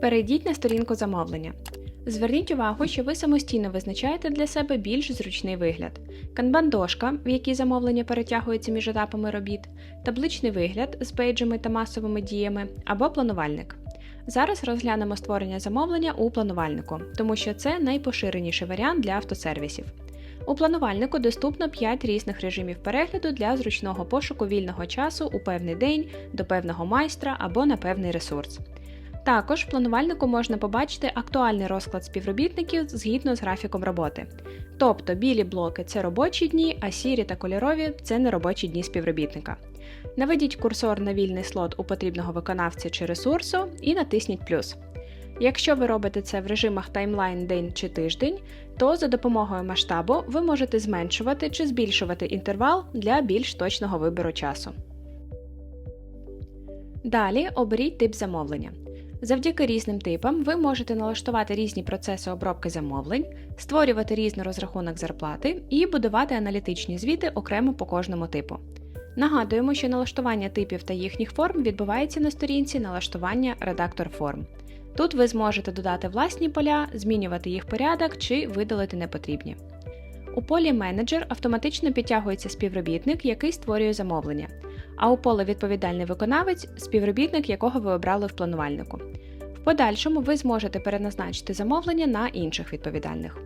Перейдіть на сторінку замовлення. Зверніть увагу, що ви самостійно визначаєте для себе більш зручний вигляд: канбан-дошка, в якій замовлення перетягується між етапами робіт, табличний вигляд з пейджами та масовими діями або планувальник. Зараз розглянемо створення замовлення у планувальнику, тому що це найпоширеніший варіант для автосервісів. У планувальнику доступно 5 різних режимів перегляду для зручного пошуку вільного часу у певний день, до певного майстра або на певний ресурс. Також в планувальнику можна побачити актуальний розклад співробітників згідно з графіком роботи. Тобто білі блоки це робочі дні, а сірі та кольорові це неробочі дні співробітника. Наведіть курсор на вільний слот у потрібного виконавця чи ресурсу і натисніть плюс. Якщо ви робите це в режимах таймлайн день чи тиждень, то за допомогою масштабу ви можете зменшувати чи збільшувати інтервал для більш точного вибору часу. Далі оберіть тип замовлення. Завдяки різним типам ви можете налаштувати різні процеси обробки замовлень, створювати різний розрахунок зарплати і будувати аналітичні звіти окремо по кожному типу. Нагадуємо, що налаштування типів та їхніх форм відбувається на сторінці налаштування редактор форм. Тут ви зможете додати власні поля, змінювати їх порядок чи видалити непотрібні. У полі менеджер автоматично підтягується співробітник, який створює замовлення, а у поле відповідальний виконавець співробітник, якого ви обрали в планувальнику. В подальшому ви зможете переназначити замовлення на інших відповідальних.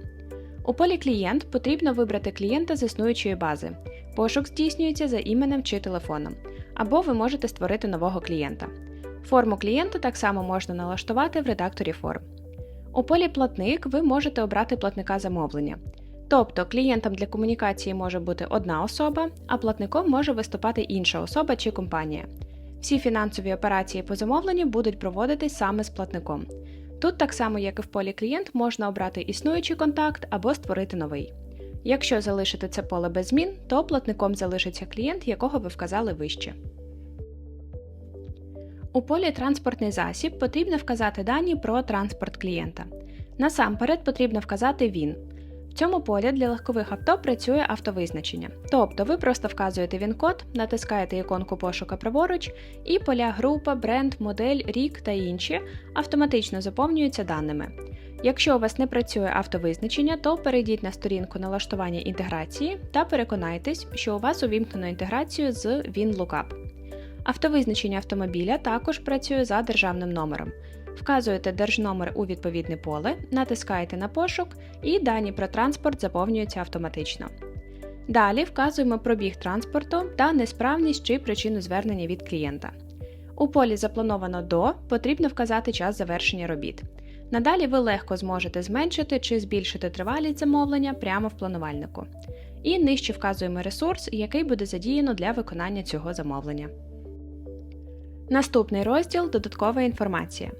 У полі клієнт потрібно вибрати клієнта з існуючої бази. Пошук здійснюється за іменем чи телефоном, або ви можете створити нового клієнта. Форму клієнта так само можна налаштувати в редакторі форм. У полі платник ви можете обрати платника замовлення. Тобто клієнтом для комунікації може бути одна особа, а платником може виступати інша особа чи компанія. Всі фінансові операції по замовленню будуть проводитись саме з платником. Тут, так само як і в полі клієнт, можна обрати існуючий контакт або створити новий. Якщо залишити це поле без змін, то платником залишиться клієнт, якого ви вказали вище. У полі Транспортний засіб потрібно вказати дані про транспорт клієнта. Насамперед потрібно вказати він. В цьому полі для легкових авто працює автовизначення. Тобто ви просто вказуєте він-код, натискаєте іконку пошука праворуч, і поля група, бренд, модель, рік та інші автоматично заповнюються даними. Якщо у вас не працює автовизначення, то перейдіть на сторінку налаштування інтеграції та переконайтесь, що у вас увімкнено інтеграцію з WinLookup. Автовизначення автомобіля також працює за державним номером. Вказуєте держномер у відповідне поле, натискаєте на пошук і дані про транспорт заповнюються автоматично. Далі вказуємо пробіг транспорту та несправність чи причину звернення від клієнта. У полі Заплановано до потрібно вказати час завершення робіт. Надалі ви легко зможете зменшити чи збільшити тривалість замовлення прямо в планувальнику. І нижче вказуємо ресурс, який буде задіяно для виконання цього замовлення. Наступний розділ додаткова інформація.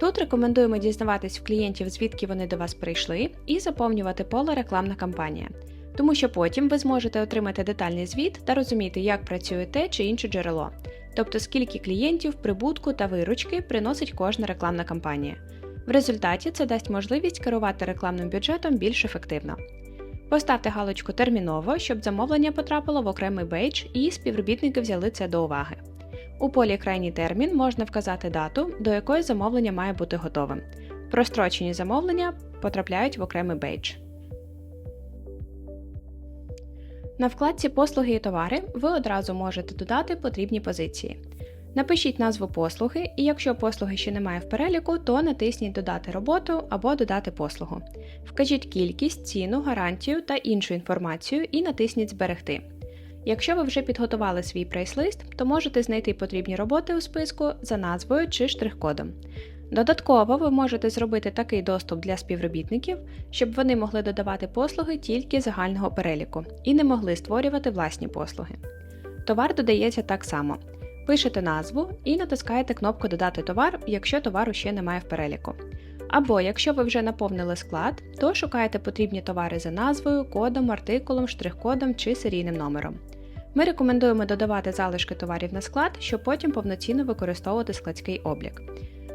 Тут рекомендуємо дізнаватись в клієнтів, звідки вони до вас прийшли, і заповнювати поле рекламна кампанія, тому що потім ви зможете отримати детальний звіт та розуміти, як працює те чи інше джерело, тобто скільки клієнтів, прибутку та виручки приносить кожна рекламна кампанія. В результаті це дасть можливість керувати рекламним бюджетом більш ефективно. Поставте галочку терміново, щоб замовлення потрапило в окремий бейдж і співробітники взяли це до уваги. У полі крайній термін можна вказати дату, до якої замовлення має бути готовим. Прострочені замовлення потрапляють в окремий бейдж. На вкладці Послуги і товари ви одразу можете додати потрібні позиції. Напишіть назву послуги, і якщо послуги ще немає в переліку, то натисніть Додати роботу або Додати послугу. Вкажіть кількість, ціну, гарантію та іншу інформацію і натисніть Зберегти. Якщо ви вже підготували свій прайс-лист, то можете знайти потрібні роботи у списку за назвою чи штрих-кодом. Додатково ви можете зробити такий доступ для співробітників, щоб вони могли додавати послуги тільки загального переліку і не могли створювати власні послуги. Товар додається так само. Пишете назву і натискаєте кнопку Додати товар, якщо товару ще немає в переліку. Або якщо ви вже наповнили склад, то шукаєте потрібні товари за назвою, кодом, артикулом, штрих-кодом чи серійним номером. Ми рекомендуємо додавати залишки товарів на склад, щоб потім повноцінно використовувати складський облік.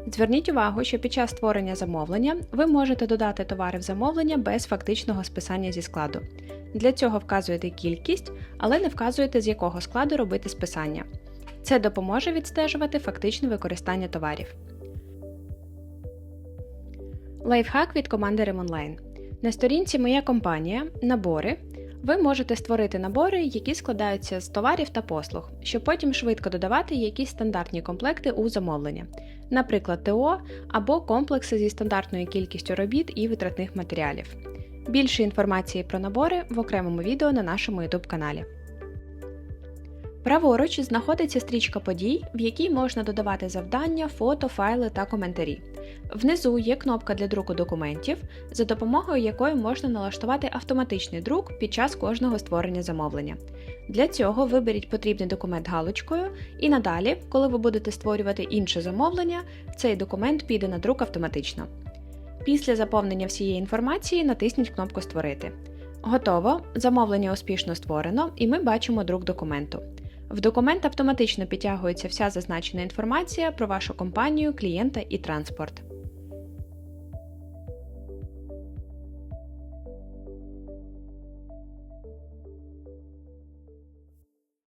Зверніть увагу, що під час створення замовлення ви можете додати товари в замовлення без фактичного списання зі складу. Для цього вказуєте кількість, але не вказуєте, з якого складу робити списання. Це допоможе відстежувати фактичне використання товарів. Лайфхак від команди Remonline. На сторінці Моя компанія Набори ви можете створити набори, які складаються з товарів та послуг, щоб потім швидко додавати якісь стандартні комплекти у замовлення, наприклад, ТО або комплекси зі стандартною кількістю робіт і витратних матеріалів. Більше інформації про набори в окремому відео на нашому YouTube каналі. Праворуч знаходиться стрічка подій, в якій можна додавати завдання, фото, файли та коментарі. Внизу є кнопка для друку документів, за допомогою якої можна налаштувати автоматичний друк під час кожного створення замовлення. Для цього виберіть потрібний документ галочкою, і надалі, коли ви будете створювати інше замовлення, цей документ піде на друк автоматично. Після заповнення всієї інформації натисніть кнопку Створити. Готово, замовлення успішно створено, і ми бачимо друк документу. В документ автоматично підтягується вся зазначена інформація про вашу компанію, клієнта і транспорт.